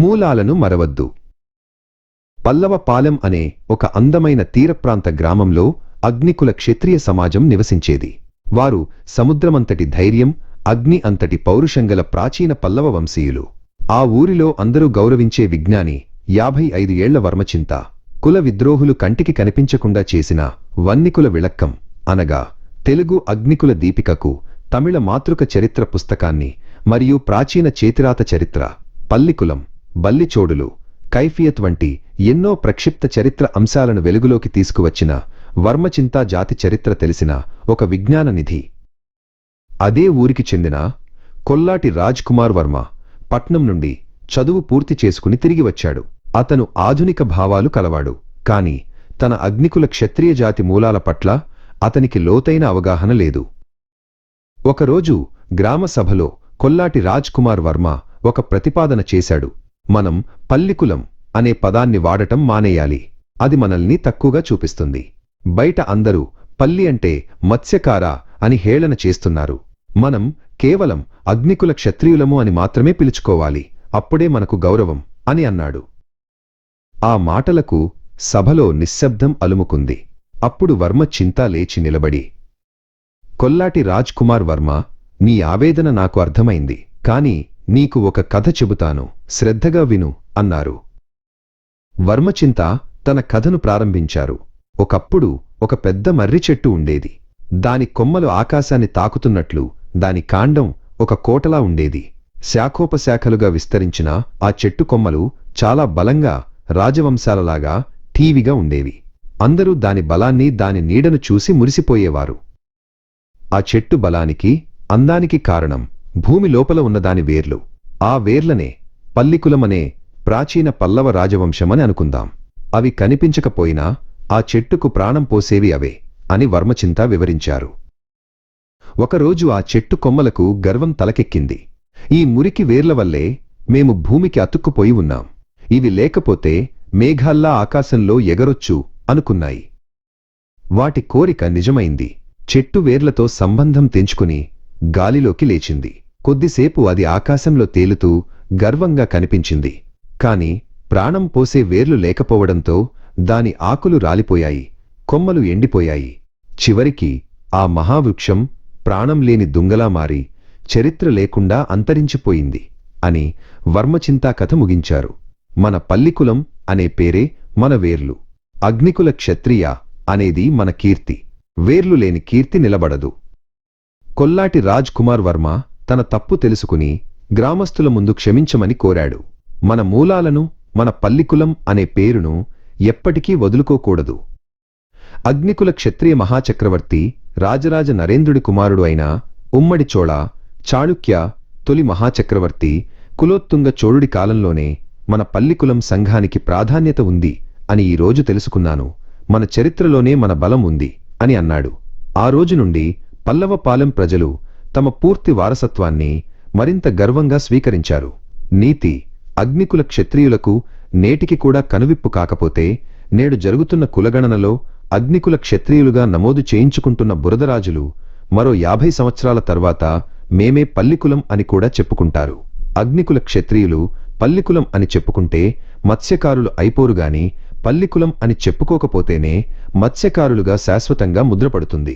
మూలాలను మరవద్దు. పల్లవపాలెం అనే ఒక అందమైన తీరప్రాంత గ్రామంలో అగ్నికుల క్షత్రియ సమాజం నివసించేది. వారు సముద్రమంతటి ధైర్యం అగ్ని అంతటి పౌరుషంగల ప్రాచీన పల్లవ వంశీయులు. ఆ ఊరిలో అందరూ గౌరవించే విజ్ఞాని యాభై ఐదు ఏళ్ళ వర్మచింత కుల విద్రోహులు కంటికి కనిపించకుండా చేసిన వన్నికుల విళక్కం అనగా తెలుగు అగ్నికుల దీపికకు తమిళ మాతృక చరిత్ర పుస్తకాన్ని మరియు ప్రాచీన చేతిరాత చరిత్ర పల్లికులం బల్లిచోడులు కైఫియత్ వంటి ఎన్నో ప్రక్షిప్త చరిత్ర అంశాలను వెలుగులోకి తీసుకువచ్చిన వర్మచింతా జాతి చరిత్ర తెలిసిన ఒక విజ్ఞాన నిధి. అదే ఊరికి చెందిన కొల్లాటి రాజ్ కుమార్ వర్మ పట్నం నుండి చదువు పూర్తి చేసుకుని తిరిగి వచ్చాడు. అతను ఆధునిక భావాలు కలవాడు కాని తన అగ్నికుల క్షత్రియ జాతి మూలాల పట్ల అతనికి లోతైన అవగాహన లేదు. ఒకరోజు గ్రామ సభలో కొల్లాటి రాజ్ కుమార్ వర్మ ఒక ప్రతిపాదన చేశాడు. మనం పల్లికులం అనే పదాన్ని వాడటం మానేయాలి. అది మనల్ని తక్కువగా చూపిస్తుంది. బయట అందరూ పల్లి అంటే మత్స్యకార అని హేళన చేస్తున్నారు. మనం కేవలం అగ్నికుల క్షత్రియులము అని మాత్రమే పిలుచుకోవాలి. అప్పుడే మనకు గౌరవం అని అన్నాడు. ఆ మాటలకు సభలో నిశ్శబ్దం అలుముకుంది. అప్పుడు వర్మ చింతా లేచి నిలబడి కొల్లాటి రాజ్ కుమార్ వర్మ నీ ఆవేదన నాకు అర్థమైంది. కాని నీకు ఒక కథ చెబుతాను. శ్రద్ధగా విను అన్నారు. వర్మచింత తన కథను ప్రారంభించారు. ఒకప్పుడు ఒక పెద్ద మర్రి చెట్టు ఉండేది. దాని కొమ్మలు ఆకాశాన్ని తాకుతున్నట్లు దాని కాండం ఒక కోటలా ఉండేది. శాఖోపశాఖలుగా విస్తరించిన ఆ చెట్టు కొమ్మలు చాలా బలంగా రాజవంశాలలాగా ఠీవిగా ఉండేవి. అందరూ దాని బలాన్ని దాని నీడను చూసి మురిసిపోయేవారు. ఆ చెట్టు బలానికి అందానికి కారణం భూమి లోపల ఉన్నదాని వేర్లు. ఆ వేర్లనే పల్లికులమనే ప్రాచీన పల్లవ రాజవంశమని అనుకుందాం. అవి కనిపించకపోయినా ఆ చెట్టుకు ప్రాణం పోసేవి అవే అని వర్మచింత వివరించారు. ఒకరోజు ఆ చెట్టు కొమ్మలకు గర్వం తలకెక్కింది. ఈ మురికి వేర్ల వల్లే మేము భూమికి అతుక్కుపోయి ఉన్నాం. ఇవి లేకపోతే మేఘాల్లా ఆకాశంలో ఎగరొచ్చు అనుకున్నాయి. వాటి కోరిక నిజమైంది. చెట్టు వేర్లతో సంబంధం తెంచుకుని గాలిలోకి లేచింది. కొద్దిసేపు అది ఆకాశంలో తేలుతూ గర్వంగా కనిపించింది. కాని ప్రాణం పోసే వేర్లు లేకపోవడంతో దాని ఆకులు రాలిపోయాయి కొమ్మలు ఎండిపోయాయి. చివరికి ఆ మహావృక్షం ప్రాణం లేని దుంగలా మారి చరిత్ర లేకుండా అంతరించిపోయింది అని వర్మచింతా కథ ముగించారు. మన పల్లికులం అనే పేరే మన వేర్లు. అగ్నికుల క్షత్రియ అనేది మన కీర్తి. వేర్లు లేని కీర్తి నిలబడదు. కొల్లాటి రాజ్ కుమార్ వర్మ తన తప్పు తెలుసుకుని గ్రామస్తుల ముందు క్షమించమని కోరాడు. మన మూలాలను మన పల్లికులం అనే పేరును ఎప్పటికీ వదులుకోకూడదు. అగ్నికుల క్షత్రియ మహాచక్రవర్తి రాజరాజ నరేంద్రుడి కుమారుడు అయిన ఉమ్మడి చోళ చాళుక్య తొలి మహాచక్రవర్తి కులోత్తుంగ చోళుడి కాలంలోనే మన పల్లికులం సంఘానికి ప్రాధాన్యత ఉంది అని ఈ రోజు తెలుసుకున్నాను. మన చరిత్రలోనే మన బలం ఉంది అని అన్నాడు. ఆ రోజు నుండి పల్లవపాలెం ప్రజలు తమ పూర్తి వారసత్వాన్ని మరింత గర్వంగా స్వీకరించారు. నీతి అగ్నికుల క్షత్రియులకు నేటికి కూడా కనువిప్పు కాకపోతే నేడు జరుగుతున్న కులగణనలో అగ్నికుల క్షత్రియులుగా నమోదు చేయించుకుంటున్న బురదరాజులు మరో యాభై సంవత్సరాల తర్వాత మేమే పల్లికులం అని కూడా చెప్పుకుంటారు. అగ్నికుల క్షత్రియులు పల్లికులం అని చెప్పుకుంటే మత్స్యకారులు అయిపోరుగాని పల్లికులం అని చెప్పుకోకపోతేనే మత్స్యకారులుగా శాశ్వతంగా ముద్రపడుతుంది.